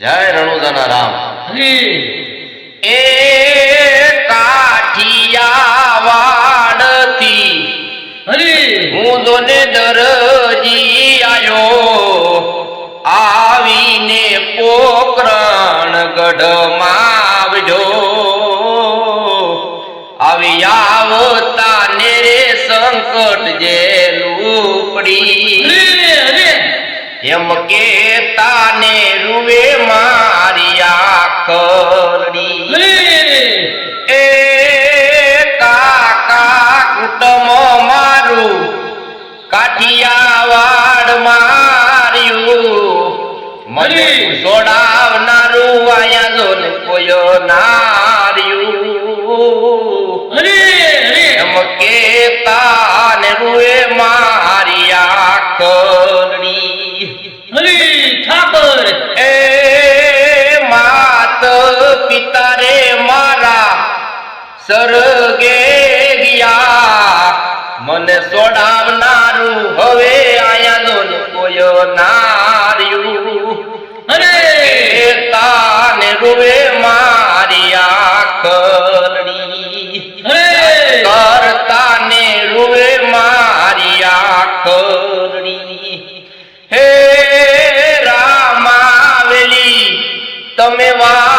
જય રણુદાના રામ. એ કાઠિયાવાડથી હરી. હું જોને દરજી આયો. આવીને પોકરણ ગઢમાં આવજો આવી આવતા ને રે સંકટ જે લૂપડી એમ કે તાને રૂવે મારિયા આખરડી એ કાકા કુટમ મારું કાઠિયાવાડ માર્યું. મને જોડાવનારું આયા જો ને કોયો નાર્યું તારે મારા સરગે ગયા. મને સોડાવનારું હવે આયાનું કોયો નાર્યું. અને તાને રોવે મારી આખરણી કરતાને રોવે મારી આખરણી હે રામાવેલી તમે વા